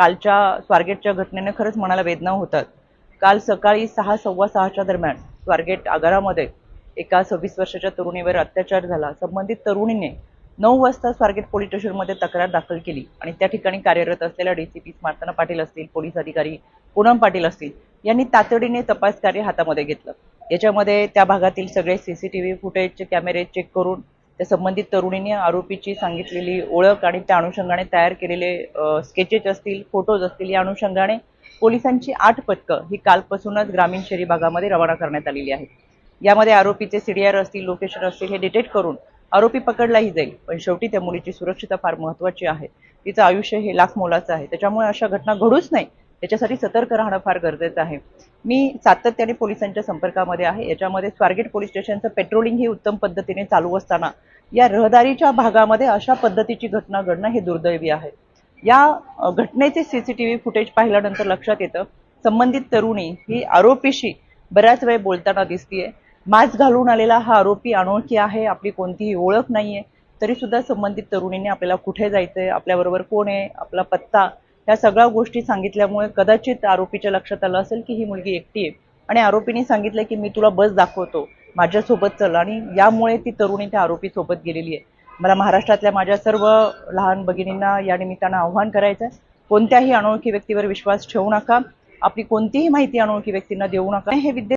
कालच्या स्वारगेटच्या घटनेने खरंच मनाला वेदना होतात. काल सकाळी सहा सव्वा सहाच्या दरम्यान स्वारगेट आगारामध्ये एका सव्वीस वर्षाच्या तरुणीवर अत्याचार झाला. संबंधित तरुणीने नऊ वाजता स्वारगेट पोलीस स्टेशनमध्ये तक्रार दाखल केली आणि त्या ठिकाणी कार्यरत असलेल्या डीसीपी स्मार्तना पाटील असतील पोलीस अधिकारी पूनम पाटील असतील यांनी तातडीने तपास कार्य हातामध्ये घेतलं. याच्यामध्ये त्या भागातील सगळे सीसीटीव्ही फुटेजचे कॅमेरे चेक करून त्या संबंधित तरुणीने आरोपीची सांगितलेली ओळख आणि त्या अनुषंगाने तयार केलेले स्केचेस असतील फोटोज असतील या अनुषंगाने पोलिसांची आठ पथकं ही कालपासूनच ग्रामीण शहरी भागामध्ये रवाना करण्यात आलेली आहेत. यामध्ये आरोपीचे सीडीआर असतील लोकेशन असतील हे डिटेक्ट करून आरोपी पकडलाही जाईल. पण शेवटी त्या मुलीची सुरक्षितता फार महत्वाची आहे. तिचं आयुष्य हे लाख मोलाचं आहे. त्याच्यामुळे अशा घटना घडूच नाही त्याच्यासाठी सतर्क राहणं फार गरजेचं आहे. मी सातत्याने पोलिसांच्या संपर्कामध्ये आहे. याच्यामध्ये स्वारगेट पोलीस स्टेशनचं पेट्रोलिंग ही उत्तम पद्धतीने चालू असताना या रहदारीच्या भागामध्ये अशा पद्धतीची घटना घडणं हे दुर्दैवी आहे. या घटनेचे सीसीटीव्ही फुटेज पाहिल्यानंतर लक्षात येतं संबंधित तरुणी ही आरोपीशी बऱ्याच वेळ बोलताना दिसतीये. मास्क घालून आलेला हा आरोपी अनोळखी आहे आपली कोणतीही ओळख नाहीये. तरी सुद्धा संबंधित तरुणीने आपल्याला कुठे जायचंय आपल्याबरोबर कोण आहे आपला पत्ता ह्या सगळ्या गोष्टी सांगितल्यामुळे कदाचित आरोपीच्या लक्षात आलं असेल की ही मुलगी एकटी आहे. आणि आरोपीने सांगितलं की मी तुला बस दाखवतो माझ्यासोबत चल. आणि यामुळे ती तरुणी त्या आरोपी सोबत गेलेली आहे. मला महाराष्ट्रातल्या माझ्या सर्व लहान भगिनींना या निमित्तानं आव्हान करायचं आहे कोणत्याही अनोळखी व्यक्तीवर विश्वास ठेवू नका. आपली कोणतीही माहिती अनोळखी व्यक्तींना देऊ नका. हे विद्या